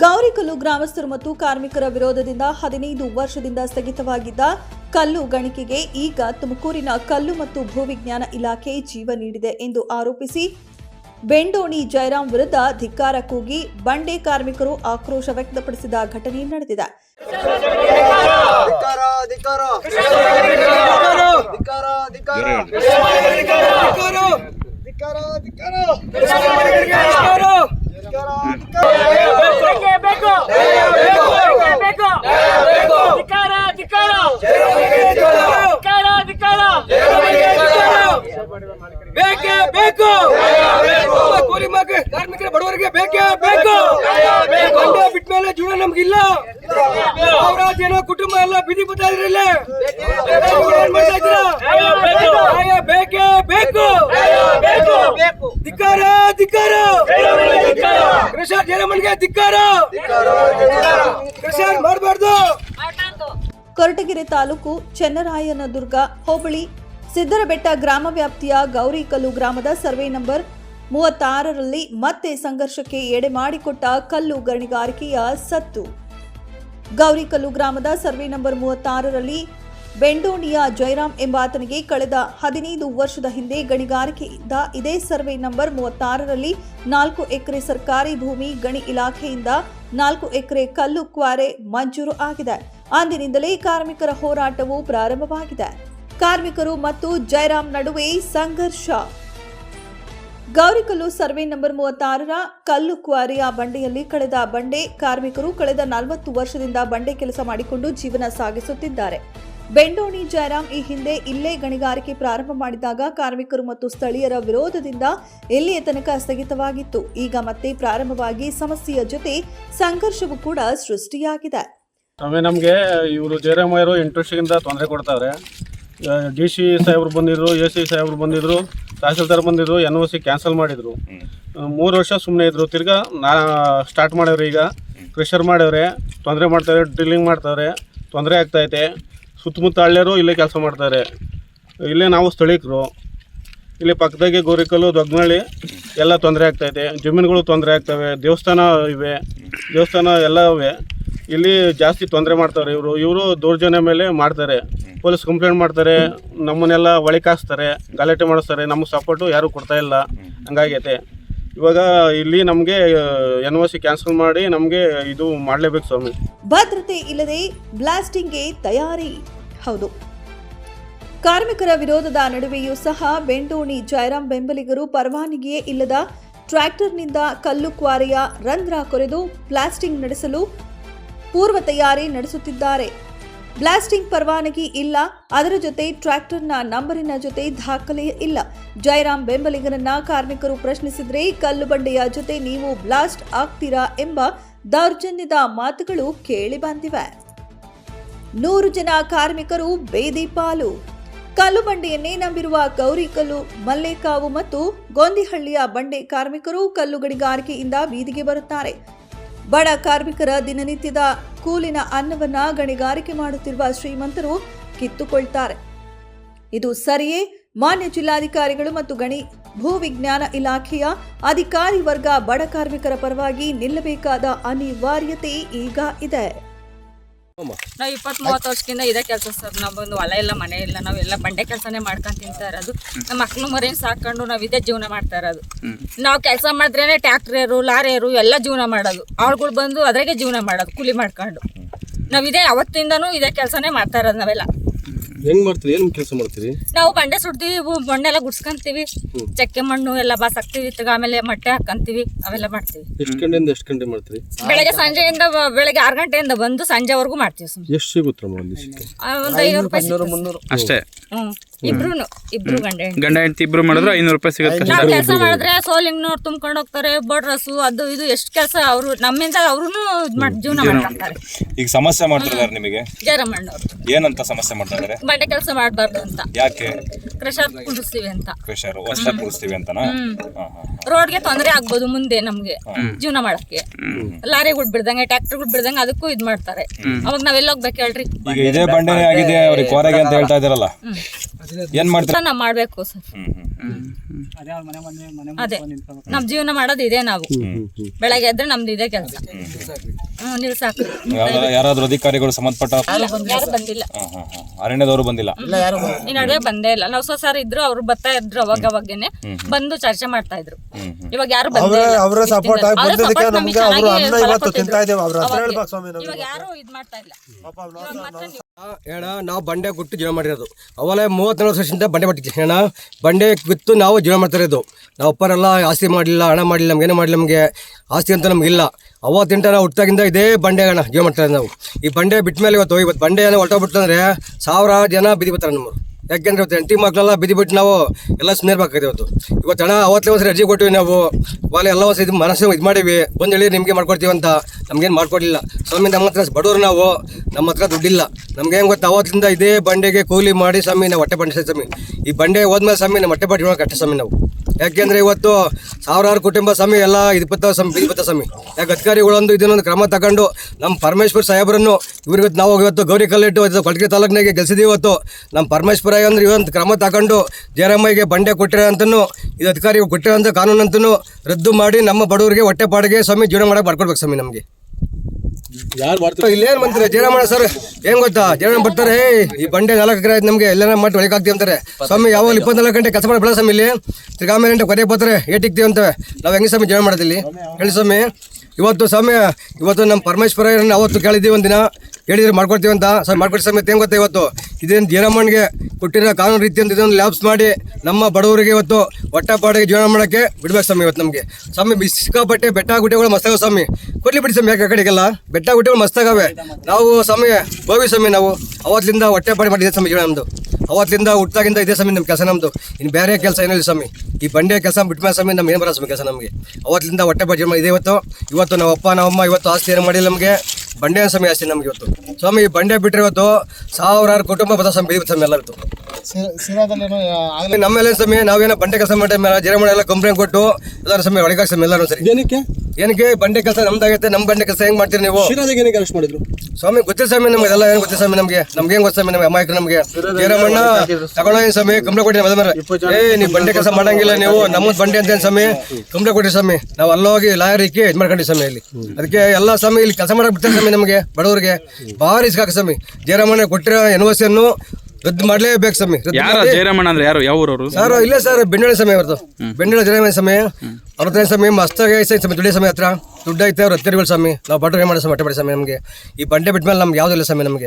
ಗೌರಿಕಲ್ಲು ಗ್ರಾಮಸ್ಥರು ಮತ್ತು ಕಾರ್ಮಿಕರ ವಿರೋಧದಿಂದ ಹದಿನೈದು ವರ್ಷದಿಂದ ಸ್ಥಗಿತವಾಗಿದ್ದ ಕಲ್ಲು ಗಣಿಕೆಗೆ ಈಗ ತುಮಕೂರಿನ ಕಲ್ಲು ಮತ್ತು ಭೂವಿಜ್ಞಾನ ಇಲಾಖೆ ಜೀವ ನೀಡಿದೆ ಎಂದು ಆರೋಪಿಸಿ ಬೆಂಡೋಣಿ ಜಯರಾಮ್ ವಿರುದ್ಧ ಧಿಕ್ಕಾರ ಕೂಗಿ ಬಂಡೆ ಕಾರ್ಮಿಕರು ಆಕ್ರೋಶ ವ್ಯಕ್ತಪಡಿಸಿದ ಘಟನೆ ನಡೆದಿದೆ. ಧಿಕ್ಕಾರ. ಬೇಕೇ ಬೇಕು ಕೂಲಿ ಮಗ ಕಾರ್ಮಿಕರ ಬಡವರಿಗೆ ಬೇಕೇ ಬೇಕು ಗಂಡ ಬಿಟ್ಟ ಮೇಲೆ ಜೀವನ ನಮ್ಗಿಲ್ಲ ಸಾವಿರಾರು ಜನ ಕುಟುಂಬ ಎಲ್ಲ ಬೀದಿ? ನ್ಯಾಯ ಬೇಕೇ ಬೇಕು ಧಿಕ್ಕಾರ ಧಿಕ್ಕಾರ ಕೃಷಿ ಮನೆಗೆ ಧಿಕ್ಕಾರ ತಾಲೂಕು ಚೆನ್ನರಾಯನದುರ್ಗ ಹೋಬಳಿ ಸಿದ್ದರಬೆಟ್ಟ ಗ್ರಾಮ ವ್ಯಾಪ್ತಿಯ ಗೌರಿಕಲ್ಲು ಗ್ರಾಮದ ಸರ್ವೆ ನಂಬರ್ ಮೂವತ್ತಾರರಲ್ಲಿ ಮತ್ತೆ ಸಂಘರ್ಷಕ್ಕೆ ಎಡೆ ಮಾಡಿಕೊಟ್ಟ ಕಲ್ಲು ಗಣಿಗಾರಿಕೆಯ ಸತ್ತು. ಗೌರಿಕಲ್ಲು ಗ್ರಾಮದ ಸರ್ವೆ ನಂಬರ್ ಮೂವತ್ತಾರರಲ್ಲಿ ಬೆಂಡೋಣಿಯ ಜಯರಾಮ್ ಎಂಬಾತನಿಗೆ ಕಳೆದ ಹದಿನೈದು ವರ್ಷದ ಹಿಂದೆ ಗಣಿಗಾರಿಕೆಯಿಂದ ಇದೇ ಸರ್ವೆ ನಂಬರ್ ಮೂವತ್ತಾರರಲ್ಲಿ ನಾಲ್ಕು ಎಕರೆ ಸರ್ಕಾರಿ ಭೂಮಿ ಗಣಿ ಇಲಾಖೆಯಿಂದ ನಾಲ್ಕು ಎಕರೆ ಕಲ್ಲು ಕ್ವಾರೆ ಮಂಜೂರು ಆಗಿದೆ. ಅಂದಿನಿಂದಲೇ ಕಾರ್ಮಿಕರ ಹೋರಾಟವು ಪ್ರಾರಂಭವಾಗಿದೆ. ಕಾರ್ಮಿಕರು ಮತ್ತು ಜಯರಾಮ್ ನಡುವೆ ಸಂಘರ್ಷ. ಗೌರಿಕಲ್ಲು ಸರ್ವೆ ನಂಬರ್ ಮೂವತ್ತಾರರ ಕಲ್ಲು ಕ್ವಾರಿಯ ಬಂಡೆಯಲ್ಲಿ ಕಳೆದ ಬಂಡೆ ಕಾರ್ಮಿಕರು ಕಳೆದ ನಲವತ್ತು ವರ್ಷದಿಂದ ಬಂಡೆ ಕೆಲಸ ಮಾಡಿಕೊಂಡು ಜೀವನ ಸಾಗಿಸುತ್ತಿದ್ದಾರೆ. ಬೆಂಡೋಣಿ ಜಯರಾಮ್ ಈ ಹಿಂದೆ ಇಲ್ಲೇ ಗಣಿಗಾರಿಕೆ ಪ್ರಾರಂಭ ಮಾಡಿದಾಗ ಕಾರ್ಮಿಕರು ಮತ್ತು ಸ್ಥಳೀಯರ ವಿರೋಧದಿಂದ ಇಲ್ಲಿಯ ತನಕ ಸ್ಥಗಿತವಾಗಿತ್ತು. ಈಗ ಮತ್ತೆ ಪ್ರಾರಂಭವಾಗಿ ಸಮಸ್ಯೆಯ ಜೊತೆ ಸಂಘರ್ಷವೂ ಕೂಡ ಸೃಷ್ಟಿಯಾಗಿದೆ. ಆಮೇಲೆ ನಮಗೆ ಇವರು ಜಯರಾಮಯ್ಯರು ಇಂಟ್ರೆಸ್ಟಿಂದ ತೊಂದರೆ ಕೊಡ್ತಾರೆ. ಡಿ ಸಿ ಸಾಹೇಬ್ರು ಬಂದಿದ್ರು ಎ ಸಿ ಸಾಹೇಬ್ರು ಬಂದಿದ್ರು ತಹಸೀಲ್ದಾರ್ ಬಂದಿದ್ರು ಎನ್ ಒ ಸಿ ಕ್ಯಾನ್ಸಲ್ ಮಾಡಿದರು. ಮೂರು ವರ್ಷ ಸುಮ್ಮನೆ ಇದ್ರು. ತಿರ್ಗಾ ನಾ ಸ್ಟಾರ್ಟ್ ಮಾಡ್ಯವ್ರೆ ಈಗ. ಕ್ರೆಷರ್ ಮಾಡ್ಯವ್ರೆ ತೊಂದರೆ ಮಾಡ್ತಾರೆ ಡ್ರಿಲ್ಲಿಂಗ್ ಮಾಡ್ತಾವ್ರೆ ತೊಂದರೆ ಆಗ್ತೈತೆ ಸುತ್ತಮುತ್ತ ಹಳ್ಳಿಯರು ಇಲ್ಲೇ ಕೆಲಸ ಮಾಡ್ತಾರೆ. ಇಲ್ಲೇ ನಾವು ಸ್ಥಳೀಕರು. ಇಲ್ಲಿ ಪಕ್ಕದಾಗೆ ಗೋರಿಕಲ್ಲು ದೊಗ್ನಳ್ಳಿ ಎಲ್ಲ ತೊಂದರೆ ಆಗ್ತೈತೆ ಜಮೀನುಗಳು ತೊಂದರೆ ಆಗ್ತವೆ ದೇವಸ್ಥಾನ ಇವೆ. ದೇವಸ್ಥಾನ ಎಲ್ಲ ಇವೆ. ಇಲ್ಲಿ ಜಾಸ್ತಿ ತೊಂದರೆ ಮಾಡ್ತಾರೆ ಇವರು. ಇವರು ದೌರ್ಜನ್ಯ ಮೇಲೆ ಮಾಡ್ತಾರೆ. ಪೊಲೀಸ್ ಕಂಪ್ಲೇಂಟ್ ಮಾಡ್ತಾರೆ. ನಮ್ಮನ್ನೆಲ್ಲ ಒಳಕಾಸ್ತಾರೆ ಗಲಾಟೆ ಮಾಡಿಸ್ತಾರೆ. ನಮಗೆ ಸಪೋರ್ಟು ಯಾರು ಕೊಡ್ತಾ ಇಲ್ಲ. ಹಂಗಾಗೈತೆ. ಇವಾಗ ಇಲ್ಲಿ ನಮಗೆ ಎನ್ ಒ ಸಿ ಕ್ಯಾನ್ಸಲ್ ಮಾಡಿ ನಮಗೆ ಇದು ಮಾಡಲೇಬೇಕು ಸ್ವಾಮಿ. ಭದ್ರತೆ ಇಲ್ಲದೆ ಬ್ಲಾಸ್ಟಿಂಗ್ಗೆ ತಯಾರಿ. ಹೌದು. ಕಾರ್ಮಿಕರ ವಿರೋಧದ ನಡುವೆಯೂ ಸಹ ಬೆಂಡೋಣಿ ಜಯರಾಮ್ ಬೆಂಬಲಿಗರು ಪರವಾನಗಿಯೇ ಇಲ್ಲದ ಟ್ರ್ಯಾಕ್ಟರ್ನಿಂದ ಕಲ್ಲು ಕ್ವಾರಿಯ ರಂಧ್ರ ಕೊರೆದು ಪ್ಲಾಸ್ಟಿಂಗ್ ನಡೆಸಲು ಪೂರ್ವ ತಯಾರಿ ನಡೆಸುತ್ತಿದ್ದಾರೆ. ಬ್ಲಾಸ್ಟಿಂಗ್ ಪರವಾನಗಿ ಇಲ್ಲ. ಅದರ ಜೊತೆ ಟ್ರ್ಯಾಕ್ಟರ್ನ ನಂಬರಿನ ಜೊತೆ ದಾಖಲೆ ಇಲ್ಲ. ಜಯರಾಮ್ ಬೆಂಬಲಿಗರನ್ನ ಕಾರ್ಮಿಕರು ಪ್ರಶ್ನಿಸಿದ್ರೆ ಕಲ್ಲು ಬಂಡೆಯ ಜೊತೆ ನೀವು ಬ್ಲಾಸ್ಟ್ ಆಗ್ತೀರಾ ಎಂಬ ದೌರ್ಜನ್ಯದ ಮಾತುಗಳು ಕೇಳಿ ಬಂದಿವೆ. ನೂರು ಜನ ಕಾರ್ಮಿಕರು ಬೇದಿ ಪಾಲು. ಕಲ್ಲು ಬಂಡೆಯನ್ನೇ ನಂಬಿರುವ ಗೌರಿಕಲ್ಲು ಮಲ್ಲೇಕಾವು ಮತ್ತು ಗೋಂದಿಹಳ್ಳಿಯ ಬಂಡೆ ಕಾರ್ಮಿಕರು ಕಲ್ಲು ಗಣಿಗಾರಿಕೆಯಿಂದ ಬೀದಿಗೆ ಬರುತ್ತಾರೆ. ಬಡ ಕಾರ್ಮಿಕರ ದಿನನಿತ್ಯದ ಕೂಲಿನ ಅನ್ನವನ್ನ ಗಣಿಗಾರಿಕೆ ಮಾಡುತ್ತಿರುವ ಶ್ರೀಮಂತರು ಕಿತ್ತುಕೊಳ್ತಾರೆ. ಇದು ಸರಿಯೇ? ಮಾನ್ಯ ಜಿಲ್ಲಾಧಿಕಾರಿಗಳು ಮತ್ತು ಗಣಿ ಭೂವಿಜ್ಞಾನ ಇಲಾಖೆಯ ಅಧಿಕಾರಿ ವರ್ಗ ಬಡ ಕಾರ್ಮಿಕರ ಪರವಾಗಿ ನಿಲ್ಲಬೇಕಾದ ಅನಿವಾರ್ಯತೆ ಈಗ ಇದೆ. ನಾವು ಇಪ್ಪತ್ತ್ ಮೂವತ್ತು ವರ್ಷಕ್ಕಿಂತ ಇದೇ ಕೆಲಸ ಸರ್. ನಮ್ಮೊಂದು ಹೊಲ ಇಲ್ಲ ಮನೆ ಇಲ್ಲ ನಾವೆಲ್ಲ ಬಂಡೆ ಕೆಲಸನೇ ಮಾಡ್ಕೊಂಡ್ ಸರ್ ಅದು ನಮ್ಮ ಮಕ್ಳು ಮರಿನ ಸಾಕೊಂಡು ನಾವು ಇದೇ ಜೀವನ ಮಾಡ್ತಾ ಇರೋದು. ನಾವು ಕೆಲಸ ಮಾಡಿದ್ರೇನೆ ಟ್ಯಾಕ್ಟ್ರಿಯರು ಲಾರಿಯರು ಎಲ್ಲ ಜೀವನ ಮಾಡೋದು. ಅವ್ರುಗಳು ಬಂದು ಅದ್ರಾಗೆ ಜೀವನ ಮಾಡೋದು ಕೂಲಿ ಮಾಡ್ಕೊಂಡು. ನಾವು ಇದೇ ಅವತ್ತಿಂದನೂ ಇದೇ ಕೆಲಸನೇ ಮಾಡ್ತಾ ಇರೋದು ನಾವೆಲ್ಲ. ಹೆಂಗ್ ಮಾಡ್ತೀರಿ? ಏನ್ ಕೆಲಸ ಮಾಡ್ತೀರಿ? ನಾವು ಬಂಡೆ ಸುಡ್ತೀವಿ ಬು- ಮಣ್ಣೆಲ್ಲ ಗುಡ್ಸ್ಕೊಂತೀವಿ. ಚಕ್ಕೆ ಮಣ್ಣು ಎಲ್ಲ ಬಾಸ್ ಹಾಕ್ತಿವಿ ತಿರ್ಗಾ ಆಮೇಲೆ ಮೊಟ್ಟೆ ಹಾಕಂತೀವಿ ಅವೆಲ್ಲ ಮಾಡ್ತೀವಿ. ಎಷ್ಟು ಗಂಟೆಯಿಂದ ಎಷ್ಟು ಗಂಟೆ ಮಾಡ್ತೀರಿ? ಬೆಳಗ್ಗೆ ಸಂಜೆಯಿಂದ ಬೆಳಗ್ಗೆ ಆರು ಗಂಟೆಯಿಂದ ಬಂದು ಸಂಜೆವರೆಗೂ ಮಾಡ್ತೀವಿ ಸುಮ್ಮನೆ ಎಷ್ಟು ಸಿಕ್ಕ? ಒಂದು ಐನೂರು ರೂಪಾಯಿ ಸಿಗುತ್ತೆ. ಅಷ್ಟೇ. ಹ್ಮ್. ಇಬ್ರು ಇಬ್ರು ಗಂಡ ಹೆಂಡ್ತಿ. ಗಂಡ ಹೆಂಡತಿ ಇಬ್ರು ಮಾಡಿದ್ರೆ ಐನೂರು ರೂಪಾಯಿ ಸಿಗುತ್ತೆ ನಾವ್ ಕೆಲಸ ಮಾಡಿದ್ರೆ ಸೋಲಿಂಗ್ನವ್ರು ತುಂಬ್ಕೊಂಡು ಹೋಗ್ತಾರೆ ಬಡ್ರಸು ಅದು ಇದು ಎಷ್ಟು ಕೆಲಸ ಅವರು ನಮ್ಮಿಂದ ಅವ್ರು ಜೀವನ ಮಾಡ್ಕೊಂತಾರೆ. ಈಗ ಸಮಸ್ಯೆ ಮಾಡ್ತಿದ್ದಾರೆ ನಿಮಗೆ? ಏನಂತ ಸಮಸ್ಯೆ ಮಾಡ್ತಾ ಇದಾರೆ? ಬಂಡೆ ಕೆಲಸ ಮಾಡಬಾರ್ದು ಅಂತ. ಯಾಕೆ? ಕ್ರೆಷರ್ ಕುಡಿಸ್ತೀವಿ ಅಂತ. ಕ್ರೆಷರ್ ವರ್ಷ ಕೂರಿಸ್ತೀವಿ ಅಂತನಾ? ಹಾ, ಹಾ. ರೋಡ್ಗೆ ತೊಂದರೆ ಆಗ್ಬೋದು ಮುಂದೆ ನಮ್ಗೆ ಜೀವನ ಮಾಡಕ್ಕೆ. ಲಾರಿಗಳು ಬಿಡ್ದಂಗೆ ಟ್ರ್ಯಾಕ್ಟರ್ಗಳು ಬಿಡ್ದಂಗೆ ಅದಕ್ಕೂ ಇದ್ ಮಾಡ್ತಾರೆ. ಅವಾಗ ನಾವೆಲ್ಲ ಹೋಗ್ಬೇಕು ಹೇಳ್ರಿ. ಈಗ ಇದೇ ಬಂಡೆ ಆಗಿದೆ ಅವ್ರಿಗೆ ಕೋರೆಗೆ ಅಂತ ಹೇಳ್ತಾ ಇದಾರಲ್ಲ ಏನ್ ಮಾಡ್ತೀರಾ? ನಾವು ಮಾಡ್ಬೇಕು ಸರ್. ಹ್ಮ್ ಹ್ಮ್ ಅದೇ ನಮ್ ಜೀವನ ಮಾಡೋದು ಇದೆ ನಾವು. ಬೆಳಗ್ಗೆ ಎದ್ರೆ ನಮ್ದು ಇದೆ ಕೆಲಸ. ಯಾರಾದ್ರೂ ಅಧಿಕಾರಿಗಳು ಸಂಬಂಧಪಟ್ಟ ಯಾರು ಬಂದಿಲ್ಲ. ಅರಣ್ಯದವರು ಬಂದಿಲ್ಲ. ಈ ನಡುವೆ ಬಂದೇ ಇಲ್ಲ. ನಾವು ಸರ್ ಇದ್ರು ಅವ್ರು ಬರ್ತಾ ಇದ್ರು ಅವಾಗ ಅವಾಗೇನೆ. ಬಂದು ಚರ್ಚೆ ಮಾಡ್ತಾ ಇದ್ರು. ಇವಾಗ ಯಾರು ಬಂದೇ ಇಲ್ಲ. ಅವರ ಸಪೋರ್ಟ್ ಆಗಿ ಅವ್ರ ಬಂದಿದ್ದಕ್ಕೆ support ನಮ್ಗೆ ನಮ್ಗೆ ಅವರು ಚೆನ್ನಾಗಿ ಅನ್ನ ಫಲ ಇವತ್ತು ಕೊಟ್ಟಿದ್ರು. ತಿಂತಾ ಇದ್ದೇವೆ ಅವ್ರ. ಹತ್ರ ಅವಾಗೆ. ಹೇಳ್ಬೇಕು ಸ್ವಾಮಿ ನಮ್ಗೆ. ಇವಾಗ ಯಾರು ಇದ್ ಮಾಡ್ತಾ ಇಲ್ಲ. ಇವಾಗ ಮತ್ತೆ ನೀವು- ಬಂಡೆ ಕೊಟ್ಟು ಜೀವ ಮಾಡಿರೋದು. ಅವಲೇ ಮೂವತ್ತೆರಡು ವರ್ಷದಿಂದ ಬಂಡೆ ಬಟ್ಟಿ ಅಣ್ಣ ಬಂಡೆ ಬಿತ್ತು ನಾವು ಜೀವ ಮಾಡ್ತಾ ಇರೋದು. ನಾವು ಅಪ್ಪರೆಲ್ಲ ಆಸ್ತಿ ಮಾಡಲಿಲ್ಲ ಹಣ ಮಾಡಲಿಲ್ಲ ನಮ್ಗೇನು ಮಾಡಲಿಲ್ಲ ನಮಗೆ. ಆಸ್ತಿ ಅಂತ ನಮಗಿಲ್ಲ. ಅವತ್ತಿಂಟ ನಾವು ಹುಟ್ಟಾಗಿಂದ ಇದೇ ಬಂಡೆ ಅಣ್ಣ ಮಾಡ್ತಾರೆ ನಾವು? ಈ ಬಂಡೆ ಬಿಟ್ಟ ಮೇಲೆ ಇವತ್ತು ಇವತ್ತು ಬಂಡೆ ಏನೋ ಹೊರಟೋಗ್ಬಿಟ್ಟಂದ್ರೆ ಸಾವಿರಾರು ಸಾವಿರ ಜನ ಬಿದ್ದು ಬರ್ತಾರೆ ನಮ್ಮ ಯಾಕೆಂದ್ರೆ ಇವತ್ತು ಹೆಂಡತಿ ಮಕ್ಕಳೆಲ್ಲ ಬಿದ್ದು ಬಿಟ್ಟು ನಾವು ಎಲ್ಲ ಸುಮ್ಮನೆ ಇವತ್ತು. ಇವತ್ತು ಹಣ ಅವತ್ತೇ ಒಂದ್ಸರಿ ಅರ್ಜಿ ಕೊಟ್ಟಿವಿ ನಾವು. ಬಾಲ ಎಲ್ಲ ಒಂದ್ಸರಿ ಇದು ಮನಸ್ಸು ಇದು ಮಾಡೀವಿ. ಬಂದು ಹೇಳಿ ನಿಮಗೆ ಮಾಡ್ಕೊಡ್ತೀವಿ ಅಂತ. ನಮ್ಗೇನು ಮಾಡ್ಕೊಡ್ಲಿಲ್ಲ. ಸ್ವಾಮಿ, ನಮ್ಮ ಹತ್ರ ಬಡವರು ನಾವು. ನಮ್ಮ ಹತ್ರ ದುಡ್ಡಿಲ್ಲ. ನಮ್ಗೆ ಹೆಂಗೆ ಗೊತ್ತು, ಅವತ್ತಿಂದ ಇದೇ ಬಂಡೆಗೆ ಕೂಲಿ ಮಾಡಿ ಸ್ವಾಮಿ, ನಾವು ಹೊಟ್ಟೆ ಪಡಿಸಿ ಸ್ವಾಮಿ. ಈ ಬಂಡೆ ಹೋದ್ಮೇಲೆ ಸ್ವಾಮಿ, ನಮ್ಮ ಹೊಟ್ಟೆ ಪಟ್ಟಿ ಕಟ್ಟ ಸ್ವಾಮಿ ನಾವು. ಯಾಕೆಂದ್ರೆ ಇವತ್ತು ಸಾವಿರಾರು ಕುಟುಂಬ ಸ್ವಾಮಿ, ಎಲ್ಲ ಇದ್ಪತ್ತ ಸ್ವಾಮಿ, ಇಪ್ಪತ್ತ ಸ್ವಾಮಿ. ಯಾಕೆ ಅಧಿಕಾರಿಗಳೊಂದು ಇದನ್ನೊಂದು ಕ್ರಮ ತಗೊಂಡು ನಮ್ಮ ಪರಮೇಶ್ವರ್ ಸಾಹೇಬರನ್ನು ಇವ್ರಿಗೆ ನಾವು ಇವತ್ತು ಗೌರಿ ಕಲ್ಲಿಟ್ಟು ಇವತ್ತು ಕೊಳಗೆ ತಾಲೂಕಿನಾಗೆ ಗೆಲ್ಸಿದ್ದೀವಿ ಇವತ್ತು. ನಮ್ಮ ಪರಮೇಶ್ವರ ಅಂದ್ರೆ ಇವತ್ತು ಕ್ರಮ ತಗೊಂಡು ಜಯರಾಮಯ್ಯಗೆ ಬಂಡೆ ಕೊಟ್ಟಿರೋ ಅಂತನೂ, ಇದು ಅಧಿಕಾರಿಗಳು ಕೊಟ್ಟಿರೋ ಅಂತ ಕಾನೂನು ಅಂತನೂ ರದ್ದು ಮಾಡಿ ನಮ್ಮ ಬಡವರಿಗೆ ಹೊಟ್ಟೆ ಪಾಡಿಗೆ ಸ್ವಾಮಿ ಜೀವನ ಮಾಡೋಕೆ ಮಾಡ್ಕೊಡ್ಬೇಕು ಸ್ವಾಮಿ ನಮಗೆ. ಯಾರು ಮಾಡ್ತಾರೆ? ಇಲ್ಲೇನು ಬಂತಾರೆ ಜಯರಾಮಣ್ಣ ಸರ್. ಏನ್ ಗೊತ್ತಾ? ಜೀವನ ಬರ್ತಾರೆ. "ಏಯ್, ಈ ಬಂಡೆ ನಾಲ್ಕು ಎಕರೆ ನಮಗೆ. ಎಲ್ಲಾರ ಮಾಡಿ ಒಳಗಾಗ್ತೀವಿ ಅಂತಾರೆ. ಸ್ವಾಮಿ ಯಾವಾಗ ಇಪ್ಪತ್ನಾಲ್ಕು ಗಂಟೆ ಕೆಲಸ ಮಾಡಿ ಬೆಳೆ ಸ್ವಾಮಿ ಇಲ್ಲಿ. ತಿರ್ಗಾ ಆಮೇಲೆ ಗಂಟೆ ಕೊನೆ ಬರ್ತಾರೆ. ಏಟಿಕ್ತೀವಿ ಅಂತವೆ ನಾವು ಹೆಂಗೆ ಸ್ವಾಮಿ ಜೀವನ ಮಾಡೋದಿಲ್ಲಿ ಹೇಳಿ ಸ್ವಾಮಿ. ಇವತ್ತು ಸ್ವಾಮಿ ಇವತ್ತು ನಮ್ಮ ಪರಮೇಶ್ವರ ಅವತ್ತು ಕೇಳಿದ್ದೀವಿ ಒಂದಿನ. ಹೇಳಿದ್ರೆ ಮಾಡ್ಕೊಡ್ತೀವಿ ಅಂತ. ಸರ್ ಮಾಡ್ಕೊಡಿ ಸ್ವಾಮಿ. ಏನ್ ಗೊತ್ತಾ ಇವತ್ತು? ಇದೇನು ಜಯರಾಮಣ್ಣಿಗೆ ಕೊಟ್ಟಿರೋ ಕಾನೂನು ರೀತಿ ಅಂತ ಇದೊಂದು ಲ್ಯಾಬ್ಸ್ ಮಾಡಿ ನಮ್ಮ ಬಡವರಿಗೆ ಇವತ್ತು ಹೊಟ್ಟೆಪಾಡಿಗೆ ಜೀವನ ಮಾಡೋಕ್ಕೆ ಬಿಡ್ಬೇಕು ಸ್ವಾಮಿ ಇವತ್ತು ನಮಗೆ. ಸ್ವಾಮಿ ಸಿಕ್ಕಾಪಟ್ಟೆ ಬೆಟ್ಟ ಗುಡ್ಡೆಗಳು ಮಸ್ತಾಗ ಸ್ವಾಮಿ. ಕೊಡ್ಲಿ ಬಿಡಿ ಸ್ವಾಮಿ, ಯಾಕೆ ಕಡೆಗೆಲ್ಲ? ಬೆಟ್ಟ ಗುಡ್ಡೆಗಳು ಮಸ್ತಾಗವೆ. ನಾವು ಸ್ವಾಮಿ ಗೋವಿ ಸ್ವಾಮಿ ನಾವು. ಅವತ್ತಿಂದ ಹೊಟ್ಟೆಪಾಡಿ ಮಾಡಿದೆ ಸ್ವಾಮಿ ಜೀವನ ನಮ್ಮದು ಅವತ್ತಿಂದ ಹುಟ್ಟಾಗಿಂದ ಇದೆ ಸ್ವಾಮಿ ನಮ್ಮ ಕೆಲಸ ನಮ್ಮದು ಇನ್ನು ಬೇರೆ ಕೆಲಸ ಏನಿಲ್ಲ ಸ್ವಾಮಿ. ಈ ಬಂಡೆ ಕೆಲಸ ಬಿಟ್ಟ ಸ್ವಾಮಿ ನಮ್ಮ ಏನು ಬರೋ ಸ್ವಾಮಿ ಕೆಲಸ ನಮಗೆ. ಅವತ್ತಿಂದ ಹೊಟ್ಟೆಪಾಡಿ ಜೀವನ ಇದೆ ಇವತ್ತು. ಇವತ್ತು ನಮ್ಮ ಅಪ್ಪ ನಮ್ಮಮ್ಮ ಇವತ್ತು ಆಸ್ತಿ ಏನು ಮಾಡಿಲ್ಲ ನಮಗೆ. ಬಂಡೆ ಸ್ವಾಮಿ ಆಸ್ತಿ ನಮಗೆ ಇವತ್ತು. ಸ್ವಾಮಿ, ಈ ಬಂಡೆ ಬಿಟ್ಟರೆ ಇವತ್ತು ಸಾವಿರಾರು ಕುಟುಂಬ ಬದ ಸ್ವಾಮಿ ಸ್ವಾಮಿ ಎಲ್ಲ ಸ್ವಾಮಿ ನಮ್ಮೆಲ್ಲ ಸಮಯ ನಾವೇನೋ ಬಂಡೆ ಕೆಲಸ ಮಾಡ್ತೇವೆ ಮೇಲೆ ಜೀರಮಣ ಎಲ್ಲ ಕಂಪ್ಲೇಂಟ್ ಕೊಟ್ಟು ಎಲ್ಲರ ಸಮಯ ಒಳಗೆ ಸಮಯ ಎಲ್ಲರೂ ಸರಿ. ಏನಕ್ಕೆ? ಏನಕ್ಕೆ? ಬಂಡೆ ಕೆಲಸ ನಮ್ದಾಗೈತೆ ನಮ್ಮ ಬಂಡೆ ಕೆಲಸ ಹೆಂಗ್ ಮಾಡ್ತೀರಿ ನೀವು? ಶಿರಾದಾಗ ಏನಕ್ಕೆ ಅರೆಸ್ಟ್ ಮಾಡಿದ್ರು? ಸ್ವಾಮಿ ಗೊತ್ತಿಲ್ಲ ಸ್ವಾಮಿ ನಮ್ಗೆ ಎಲ್ಲ ಏನು ಗೊತ್ತಿಲ್ಲ ಸ್ವಾಮಿ ನಮಗೆ. ನಮ್ಗೆ ಹೆಂಗ್ ಗೊತ್ತ ಸ್ವಾಮಿ ನಮ್ಗೆ ಅಮಾಯಕರು ನಮಗೆ. ಜೀರಮಣ್ಣ ಏನು ಸ್ವಾಮಿ. ಕಂಪ್ಲೇಂಟ್ ಕೊಟ್ಟಿ ಮದ ಮೇಲೆ. ಏ ನೀವು ಬಂಡೆ ಕೆಲಸ ಮಾಡಂಗಿಲ್ಲ ನೀವು ನಮ್ಮ ಬಂಡೆ ಅಂತ ಸ್ವಾಮಿ? ಕಂಪ್ಲೇಂಟ್ ಕೊಟ್ಟಿ ಸ್ವಾಮಿ. ನಾವು ಅಲ್ಲೋಗಿ ಲಾಯರ್ ಇಕ್ಕಿ ಇದು ಮಾಡ್ಕೊಂಡಿ ಸ್ವಾಮಿ ಇಲ್ಲಿ. ಅದಕ್ಕೆ ಎಲ್ಲ ಸ್ವಾಮಿ ಇಲ್ಲಿ ಕೆಲಸ ಮಾಡಕ್ ಬಿಡ್ತಾರೆ ಸ್ವಾಮಿ ನಮಗೆ ಬಡವರಿಗೆ. ಭಾರಿ ಇಸ್ಕಾಕ ಸ್ವಾಮಿ. ಜೀರಮಣ್ಣ ಕೊಟ್ಟಿರೋ ಎನ್ ಒ ರದ್ದು ಮಾಡಲೇಬೇಕು ಸ್ವಾಮಿ ರದ್ದು ಯಾರ ಮಾಡಿ- ಜಯರಾಮಣ್ಣ ಅಂದ್ರೆ ಯಾರು? ಯಾವ ಊರವರು? ಸರ್ ಇಲ್ಲ ಸರ್ ಬೆಣ್ಣೆ ಸಮಯ ಅವ್ರದ್ದು. ಬೆಣ್ಣೆ ಜನ ಸಮಯ ಅವ್ರ ಹತ್ರ ಸಮಯ ಮಸ್ತಾಗಿ ಐತೆ ಸಮಯ ದುಡ್ಡೇ ಸಮಯ ಹತ್ರ. ದುಡ್ಡು ಐತೆ ಅವ್ರ ಹತ್ತಿರಗಳು ಸ್ವಾಮಿ. ನಾವು ಬಟ್ಟೆ ಮಾಡೋ ಸಮಯ ಬಡಿ ಸಮಯ ನಮಗೆ. ಈ ಬಂಡೆ ಬಿಟ್ಟ ಮೇಲೆ ನಮ್ಗೆ ಯಾವುದಿಲ್ಲ ಸಮಯ ನಮಗೆ.